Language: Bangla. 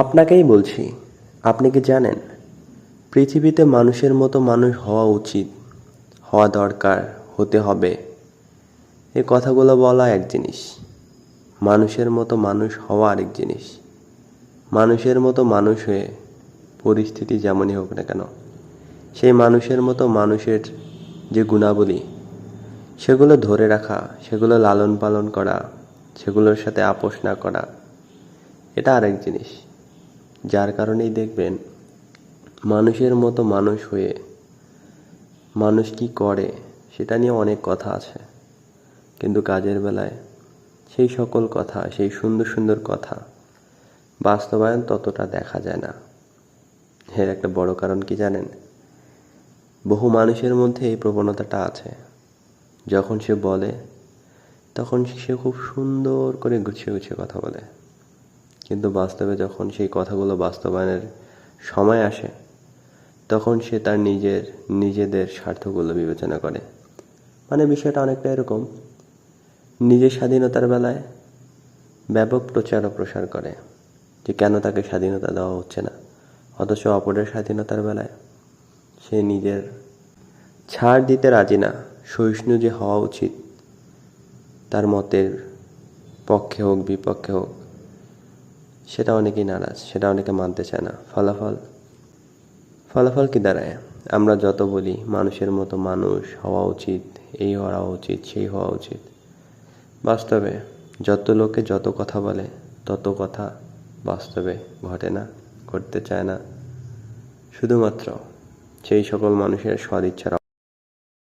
আপনাকেই বলছি, আপনি কি জানেন? পৃথিবীতে মানুষের মতো মানুষ হওয়া উচিত, হওয়া দরকার, হতে হবে। এ কথাগুলো বলা এক জিনিস। মানুষের মতো মানুষ হওয়া আরেক জিনিস। মানুষের মতো মানুষ হয়ে পরিস্থিতি যেমনই হোক না কেন, সেই মানুষের মতো মানুষের যে গুণাবলী, সেগুলো ধরে রাখা, সেগুলো লালন পালন করা, সেগুলোর সাথে আপোষ না করা, এটা আরেক জিনিস। যার কারণেই দেখবেন মানুষের মতো মানুষ হয়ে মানুষ কি করে সেটা নিয়ে অনেক কথা আছে। কিন্তু কাজের বেলায় সেই সকল কথা, সেই সুন্দর সুন্দর কথা বাস্তবায়ন ততটা দেখা যায় না। এর একটা বড় কারণ কি জানেন? বহু মানুষের মধ্যে এই প্রবণতাটা আছে। যখন সে বলে, তখন সে খুব সুন্দর করে গুছিয়ে গুছিয়ে কথা বলে। কিন্তু বাস্তবে যখন সেই কথাগুলো বাস্তবায়নের সময় আসে, তখন সে তার নিজের, নিজেদের স্বার্থগুলো বিবেচনা করে। মানে বিষয়টা অনেকটা এরকম। নিজের স্বাধীনতার বেলায় ব্যাপক প্রচার ও প্রসার করে যে কেন তাকে স্বাধীনতা দেওয়া হচ্ছে না। অথচ অপরের স্বাধীনতার বেলায় সে নিজের ছাড় দিতে রাজি না, সহিষ্ণু যে হওয়া উচিত, তার মতের পক্ষে হোক, বিপক্ষে হোক সেটা অনেকেই নারাজ, সেটা অনেকে মানতে চায় না। ফলাফল ফলাফল কি দাঁড়ায়? আমরা যত বলি, মানুষের মতো মানুষ হওয়া উচিত, এই হওয়া উচিত, সেই হওয়া উচিত। বাস্তবে যত লোকে যত কথা বলে, তত কথা বাস্তবে ঘটে না, ঘটতে চায় না। শুধুমাত্র সেই সকল মানুষের সদিচ্ছার